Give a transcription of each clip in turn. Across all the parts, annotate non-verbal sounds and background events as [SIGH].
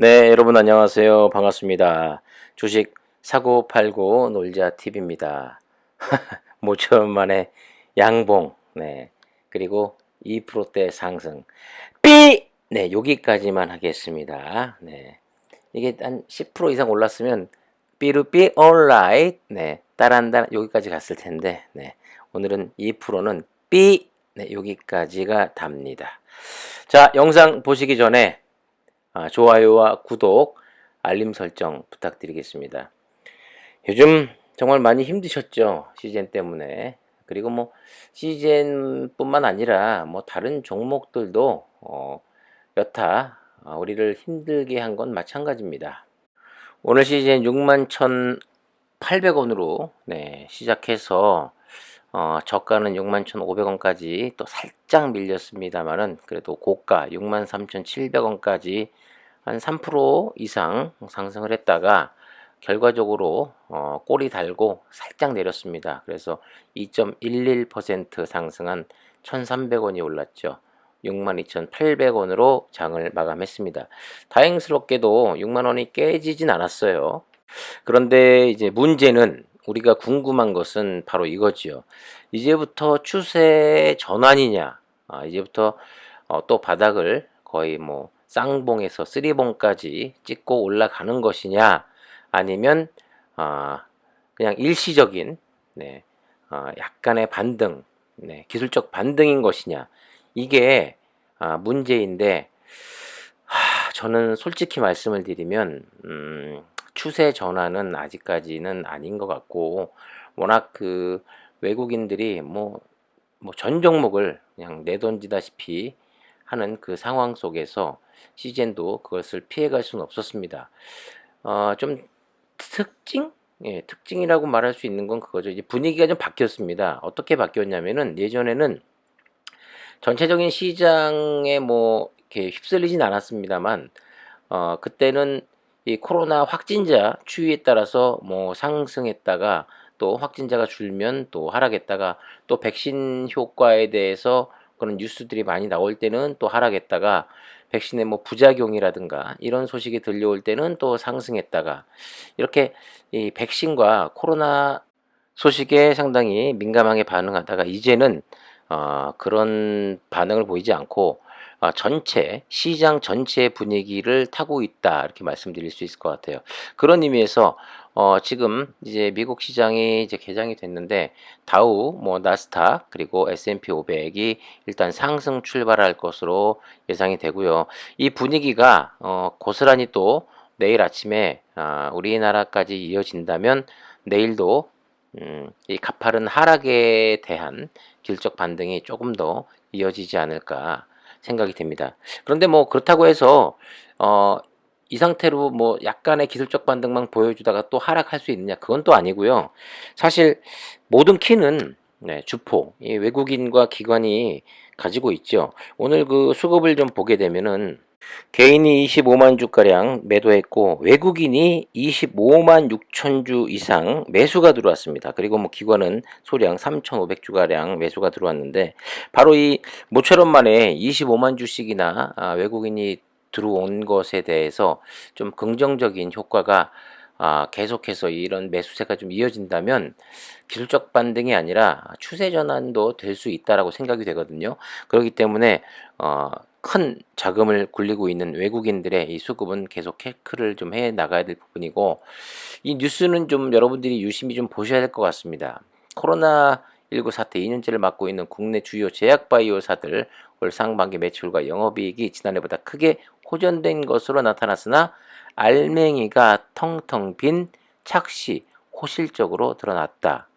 네, 여러분 안녕하세요. 반갑습니다. 주식 사고 팔고 놀자 팁입니다. [LAUGHS] 모처럼 만에 양봉, 네, 그리고 2%대 상승. 삐! 네, 여기까지만 하겠습니다. 네, 이게 한 10% 이상 올랐으면 삐루삐 alright, 네, 따란따 여기까지 갔을 텐데, 네, 오늘은 2%는 삐! 네, 여기까지가 답니다. 자, 영상 보시기 전에 아, 좋아요와 구독, 알림 설정 부탁드리겠습니다. 요즘 정말 많이 힘드셨죠? 시즌 때문에. 그리고 뭐 시즌뿐만 아니라 뭐 다른 종목들도 어, 여타 어, 우리를 힘들게 한 건 마찬가지입니다. 오늘 시즌 61,800원으로 네, 시작해서 어, 저가는 61,500원까지 또 살짝 밀렸습니다만은 그래도 고가 63,700원까지 한 3% 이상 상승을 했다가 결과적으로 어, 꼬리 달고 살짝 내렸습니다. 그래서 2.11% 상승한 1,300원이 올랐죠. 62,800원으로 장을 마감했습니다. 다행스럽게도 6만 원이 깨지진 않았어요. 그런데 이제 문제는 우리가 궁금한 것은 바로 이거지요. 이제부터 추세 전환이냐? 아, 이제부터 어, 또 바닥을 거의 뭐 쌍봉에서 쓰리봉까지 찍고 올라가는 것이냐? 아니면 아, 그냥 일시적인 네, 아, 약간의 반등, 네, 기술적 반등인 것이냐? 이게 아, 문제인데 하, 저는 솔직히 말씀을 드리면 음, 추세 전환은 아직까지는 아닌 것 같고 워낙 그 외국인들이 뭐 뭐 전 종목을 그냥 내던지다시피 하는 그 상황 속에서 시젠도 그것을 피해갈 수는 없었습니다. 어, 좀 특징? 예, 특징이라고 말할 수 있는 건 그거죠. 이제 분위기가 좀 바뀌었습니다. 어떻게 바뀌었냐면은 예전에는 전체적인 시장에 뭐 이렇게 휩쓸리진 않았습니다만 어, 그때는 이 코로나 확진자 추이에 따라서 뭐 상승했다가 또 확진자가 줄면 또 하락했다가 또 백신 효과에 대해서 그런 뉴스들이 많이 나올 때는 또 하락했다가 백신의 뭐 부작용이라든가 이런 소식이 들려올 때는 또 상승했다가 이렇게 이 백신과 코로나 소식에 상당히 민감하게 반응하다가 이제는 어, 그런 반응을 보이지 않고 아, 전체 시장 전체의 분위기를 타고 있다 이렇게 말씀드릴 수 있을 것 같아요. 그런 의미에서 어, 지금 이제 미국 시장이 이제 개장이 됐는데 다우, 뭐 나스닥 그리고 S&P 500이 일단 상승 출발할 것으로 예상이 되고요. 이 분위기가 어, 고스란히 또 내일 아침에 아, 우리나라까지 이어진다면 내일도 음, 이 가파른 하락에 대한 길적 반등이 조금 더 이어지지 않을까 생각이 됩니다. 그런데 뭐 그렇다고 해서 어, 이 상태로 뭐 약간의 기술적 반등만 보여주다가 또 하락할 수 있느냐 그건 또 아니고요. 사실 모든 키는 네, 주포 이 외국인과 기관이 가지고 있죠. 오늘 그 수급을 좀 보게 되면은 개인이 25만 주가량 매도했고 외국인이 25만 6천 주 이상 매수가 들어왔습니다. 그리고 뭐 기관은 소량 3,500주가량 매수가 들어왔는데 바로 이 모처럼 만에 25만 주씩이나 아, 외국인이 들어온 것에 대해서 좀 긍정적인 효과가 아, 계속해서 이런 매수세가 좀 이어진다면 기술적 반등이 아니라 추세 전환도 될 수 있다라고 생각이 되거든요. 그렇기 때문에 어, 큰 자금을 굴리고 있는 외국인들의 이 수급은 계속 체크를 좀 해 나가야 될 부분이고 이 뉴스는 좀 여러분들이 유심히 좀 보셔야 될 것 같습니다. 코로나 19 사태 2년째를 맡고 있는 국내 주요 제약 바이오사들 올 상반기 매출과 영업이익이 지난해보다 크게 호전된 것으로 나타났으나 알맹이가 텅텅 빈 착시 호실적으로 드러났다.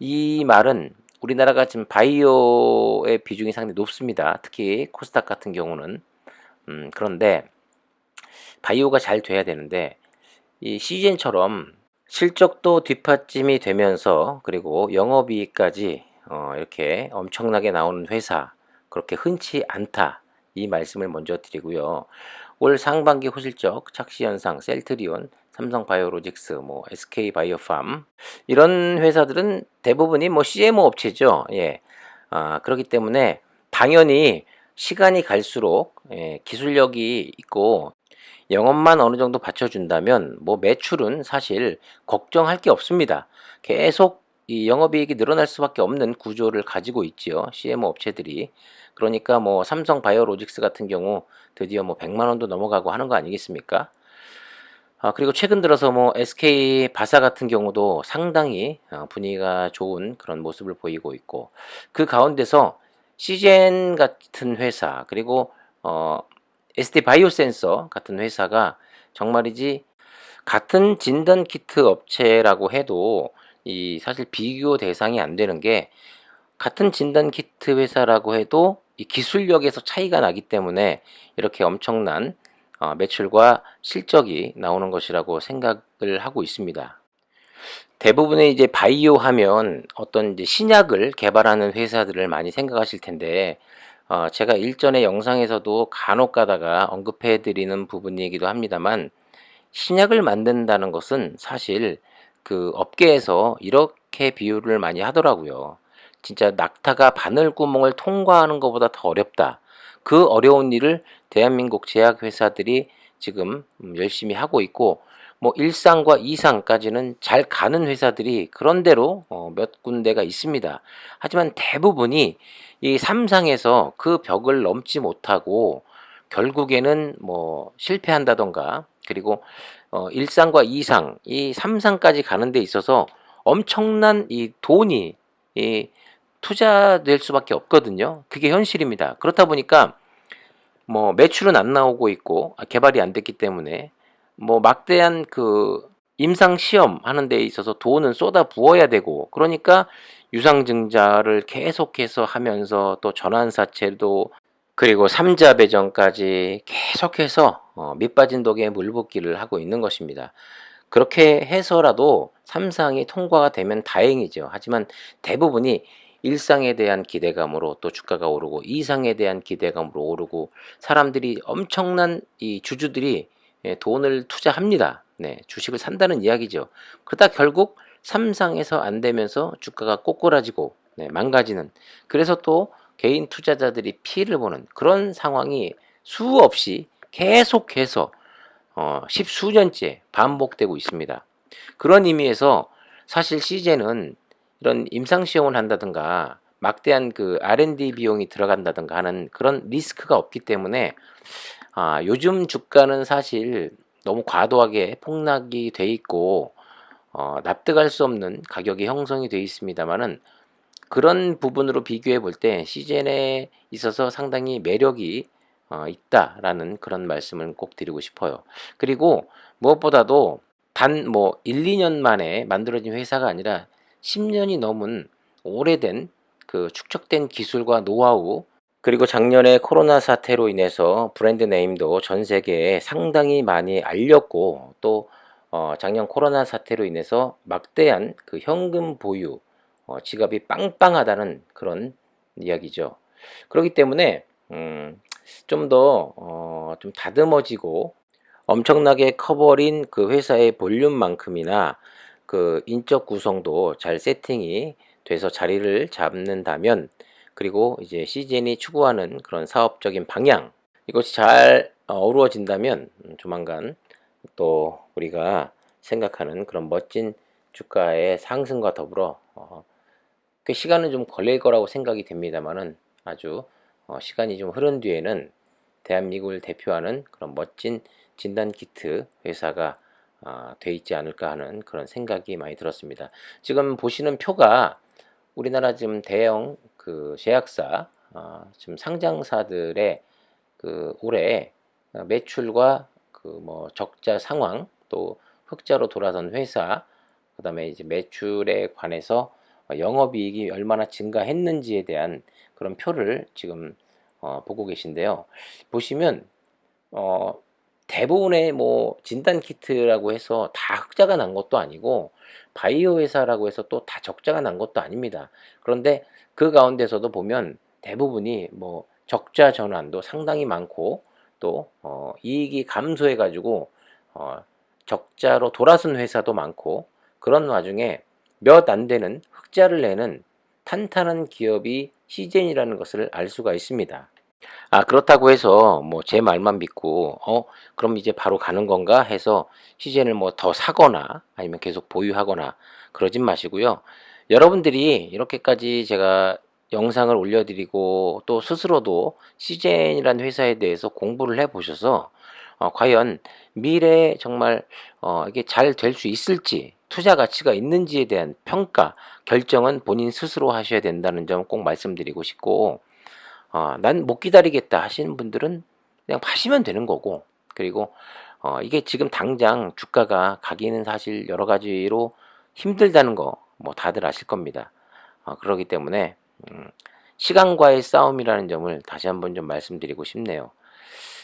이 말은 우리나라가 지금 바이오의 비중이 상당히 높습니다. 특히 코스닥 같은 경우는 음, 그런데 바이오가 잘 돼야 되는데 이 시즌처럼 실적도 뒷받침이 되면서 그리고 영업이익까지 어, 이렇게 엄청나게 나오는 회사 그렇게 흔치 않다 이 말씀을 먼저 드리고요. 올 상반기 호실적 착시 현상 셀트리온, 삼성 바이오로직스, 뭐 SK바이오팜 이런 회사들은 대부분이 뭐 CMO 업체죠. 예. 아, 그렇기 때문에 당연히 시간이 갈수록 예, 기술력이 있고 영업만 어느 정도 받쳐준다면 뭐 매출은 사실 걱정할 게 없습니다. 계속 이 영업이익이 늘어날 수밖에 없는 구조를 가지고 있지요. CMO 업체들이. 그러니까 뭐 삼성 바이오로직스 같은 경우 드디어 뭐 100만 원도 넘어가고 하는 거 아니겠습니까? 아, 그리고 최근 들어서 뭐 SK 바사 같은 경우도 상당히 어, 분위기가 좋은 그런 모습을 보이고 있고 그 가운데서 시젠 같은 회사 그리고 어, SD 바이오센서 같은 회사가 정말이지 같은 진단 키트 업체라고 해도 이 사실 비교 대상이 안 되는 게 같은 진단 키트 회사라고 해도 이 기술력에서 차이가 나기 때문에 이렇게 엄청난 어, 매출과 실적이 나오는 것이라고 생각을 하고 있습니다. 대부분의 이제 바이오 하면 어떤 이제 신약을 개발하는 회사들을 많이 생각하실 텐데 어, 제가 일전에 영상에서도 간혹 가다가 언급해 드리는 부분이기도 합니다만 신약을 만든다는 것은 사실 그 업계에서 이렇게 비유를 많이 하더라고요. 진짜 낙타가 바늘구멍을 통과하는 것보다 더 어렵다. 그 어려운 일을 대한민국 제약회사들이 지금 음, 열심히 하고 있고 뭐 1상과 2상까지는 잘 가는 회사들이 그런대로 어, 몇 군데가 있습니다. 하지만 대부분이 이 3상에서 그 벽을 넘지 못하고 결국에는 뭐 실패한다던가 그리고 어 1상과 2상, 이 3상까지 가는 데 있어서 엄청난 이 돈이 이 투자될 수밖에 없거든요. 그게 현실입니다. 그렇다 보니까 뭐 매출은 안 나오고 있고 아, 개발이 안 됐기 때문에 뭐 막대한 그 임상 시험 하는 데 있어서 돈은 쏟아 부어야 되고 그러니까 유상증자를 계속해서 하면서 또 전환사채도 그리고 삼자 배정까지 계속해서 어, 밑빠진 독에 물 붓기를 하고 있는 것입니다. 그렇게 해서라도 삼상이 통과가 되면 다행이죠. 하지만 대부분이 일상에 대한 기대감으로 또 주가가 오르고 이상에 대한 기대감으로 오르고 사람들이 엄청난 이 주주들이 예, 돈을 투자합니다. 네, 주식을 산다는 이야기죠. 그러다 결국 삼상에서 안 되면서 주가가 꼬꾸라지고 네, 망가지는 그래서 또 개인 투자자들이 피해를 보는 그런 상황이 수없이 계속해서 어, 십수년째 반복되고 있습니다. 그런 의미에서 사실 시제는 이런 임상 시험을 한다든가 막대한 그 R&D 비용이 들어간다든가 하는 그런 리스크가 없기 때문에 아, 요즘 주가는 사실 너무 과도하게 폭락이 돼 있고 어, 납득할 수 없는 가격이 형성이 돼 있습니다만은 그런 부분으로 비교해 볼 때 시젠에 있어서 상당히 매력이 어, 있다라는 그런 말씀을 꼭 드리고 싶어요. 그리고 무엇보다도 단 뭐 1, 2년 만에 만들어진 회사가 아니라 10년이 넘은 오래된 그 축적된 기술과 노하우 그리고 작년에 코로나 사태로 인해서 브랜드 네임도 전 세계에 상당히 많이 알렸고 또 어, 작년 코로나 사태로 인해서 막대한 그 현금 보유 어, 지갑이 빵빵하다는 그런 이야기죠. 그렇기 때문에 음, 좀더 어, 좀 다듬어지고 엄청나게 커버린 그 회사의 볼륨만큼이나 그 인적 구성도 잘 세팅이 돼서 자리를 잡는다면 그리고 이제 시즌이 추구하는 그런 사업적인 방향 이것이 잘 어, 어우러진다면 음, 조만간 또 우리가 생각하는 그런 멋진 주가의 상승과 더불어 어, 그 시간은 좀 걸릴 거라고 생각이 됩니다만은 아주 어, 시간이 좀 흐른 뒤에는 대한민국을 대표하는 그런 멋진 진단 키트 회사가 아, 돼 있지 않을까 하는 그런 생각이 많이 들었습니다. 지금 보시는 표가 우리나라 지금 대형 그 제약사 어, 지금 상장사들의 그 올해 매출과 그 뭐 적자 상황 또 흑자로 돌아선 회사 그다음에 이제 매출에 관해서 영업이익이 얼마나 증가했는지에 대한 그런 표를 지금 어, 보고 계신데요. 보시면 어, 대부분의 뭐 진단 키트라고 해서 다 흑자가 난 것도 아니고 바이오 회사라고 해서 또 다 적자가 난 것도 아닙니다. 그런데 그 가운데서도 보면 대부분이 뭐 적자 전환도 상당히 많고 또 어, 이익이 감소해 가지고 어, 적자로 돌아선 회사도 많고 그런 와중에 몇 안 되는 흑자를 내는 탄탄한 기업이 시젠이라는 것을 알 수가 있습니다. 아, 그렇다고 해서 뭐 제 말만 믿고 어, 그럼 이제 바로 가는 건가 해서 시즌을 뭐 더 사거나 아니면 계속 보유하거나 그러진 마시고요. 여러분들이 이렇게까지 제가 영상을 올려드리고 또 스스로도 시젠이라는 회사에 대해서 공부를 해보셔서 어, 과연 미래에 정말 어, 이게 잘 될 수 있을지 투자 가치가 있는지에 대한 평가 결정은 본인 스스로 하셔야 된다는 점 꼭 말씀드리고 싶고 어, 난 못 기다리겠다 하시는 분들은 그냥 파시면 되는 거고 그리고 어, 이게 지금 당장 주가가 가기는 사실 여러 가지로 힘들다는 거 뭐 다들 아실 겁니다. 어, 그렇기 때문에 음, 시간과의 싸움이라는 점을 다시 한번 좀 말씀드리고 싶네요.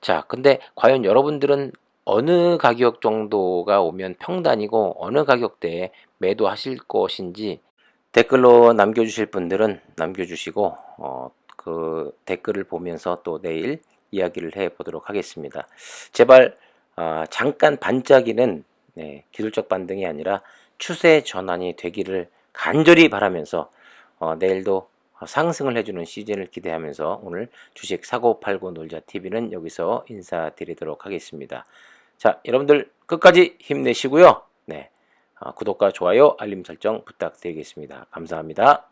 자, 근데 과연 여러분들은 어느 가격 정도가 오면 평단이고 어느 가격대에 매도하실 것인지 댓글로 남겨주실 분들은 남겨주시고 어, 그 댓글을 보면서 또 내일 이야기를 해 보도록 하겠습니다. 제발 아, 잠깐 반짝이는 네, 기술적 반등이 아니라 추세 전환이 되기를 간절히 바라면서 어, 내일도 상승을 해주는 시즌을 기대하면서 오늘 주식 사고 팔고 놀자 TV는 여기서 인사드리도록 하겠습니다. 자, 여러분들 끝까지 힘내시고요. 네, 어, 구독과 좋아요, 알림 설정 부탁드리겠습니다. 감사합니다.